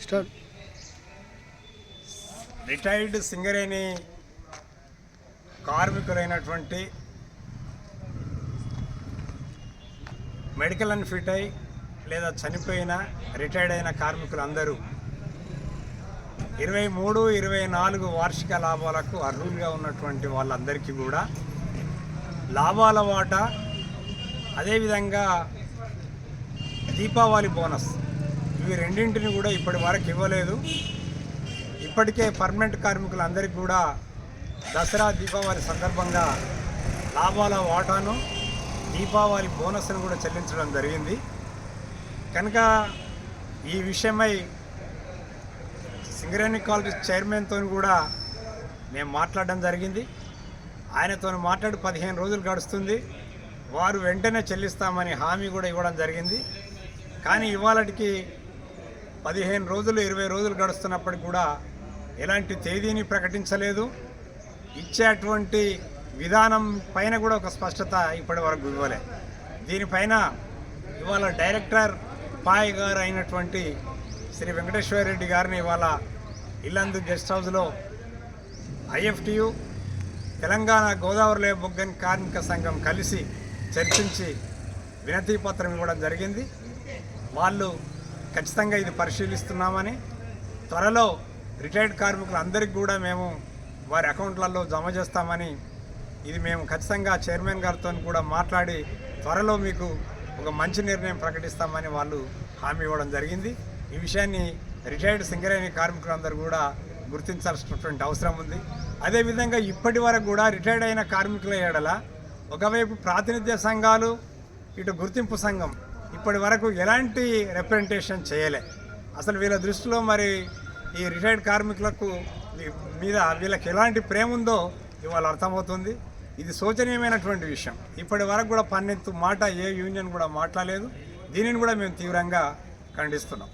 Start retired Singareni కార్మికులైనటువంటి medical and fit అయి లేదా చనిపోయిన రిటైర్డ్ అయిన కార్మికులందరూ ఇరవై మూడు ఇరవై నాలుగు వార్షిక లాభాలకు అర్హులుగా ఉన్నటువంటి వాళ్ళందరికీ కూడా లాభాల వాటా అదేవిధంగా దీపావళి బోనస్. ఇవి రెండింటిని కూడా ఇప్పటి వరకు ఇవ్వలేదు. ఇప్పటికే పర్మనెంట్ కార్మికులందరికీ కూడా దసరా దీపావళి సందర్భంగా లాభాల వాటాను దీపావళి బోనస్ను కూడా చెల్లించడం జరిగింది. కనుక ఈ విషయమై సింగరేణి కాలేజ్ చైర్మన్తో కూడా మేము మాట్లాడడం జరిగింది. ఆయనతో మాట్లాడి పదిహేను రోజులు గడుస్తుంది. వారు వెంటనే చెల్లిస్తామని హామీ కూడా ఇవ్వడం జరిగింది. కానీ ఇవాళకి పదిహేను రోజులు ఇరవై రోజులు గడుస్తున్నప్పటికి కూడా ఎలాంటి తేదీని ప్రకటించలేదు. ఇచ్చేటువంటి విధానం పైన కూడా ఒక స్పష్టత ఇప్పటి వరకు ఇవ్వలే. దీనిపైన ఇవాళ డైరెక్టర్ పాయ్ గారు అయినటువంటి శ్రీ వెంకటేశ్వర రెడ్డి గారిని ఇవాళ ఇల్లందు గెస్ట్ హౌస్లో ఐఎఫ్టియు తెలంగాణ గోదావరి బొగ్గన్ కార్మిక సంఘం కలిసి చర్చించి వినతిపత్రం ఇవ్వడం జరిగింది. వాళ్ళు ఖచ్చితంగా ఇది పరిశీలిస్తున్నామని త్వరలో రిటైర్డ్ కార్మికులందరికీ కూడా మేము వారి అకౌంట్లలో జమ చేస్తామని ఇది మేము ఖచ్చితంగా చైర్మన్ గారితో కూడా మాట్లాడి త్వరలో మీకు ఒక మంచి నిర్ణయం ప్రకటిస్తామని వాళ్ళు హామీ ఇవ్వడం జరిగింది. ఈ విషయాన్ని రిటైర్డ్ సింగరేణి కార్మికులందరూ కూడా గుర్తించాల్సినటువంటి అవసరం ఉంది. అదేవిధంగా ఇప్పటి వరకు కూడా రిటైర్డ్ అయిన కార్మికుల ఏడల ఒకవైపు ప్రాతినిధ్య సంఘాలు ఇటు గుర్తింపు సంఘం ఇప్పటి వరకు ఎలాంటి రిప్రజెంటేషన్ చేయలే. అసలు వీళ్ళ దృష్టిలో మరి ఈ రిటైర్డ్ కార్మికులకు మీద వీళ్ళకి ఎలాంటి ప్రేమ ఉందో ఇవాళ అర్థమవుతుంది. ఇది శోచనీయమైనటువంటి విషయం. ఇప్పటి వరకు కూడా పన్నెత్తు మాట ఏ యూనియన్ కూడా మాట్లాడలేదు. దీనిని కూడా మేము తీవ్రంగా ఖండిస్తున్నాం.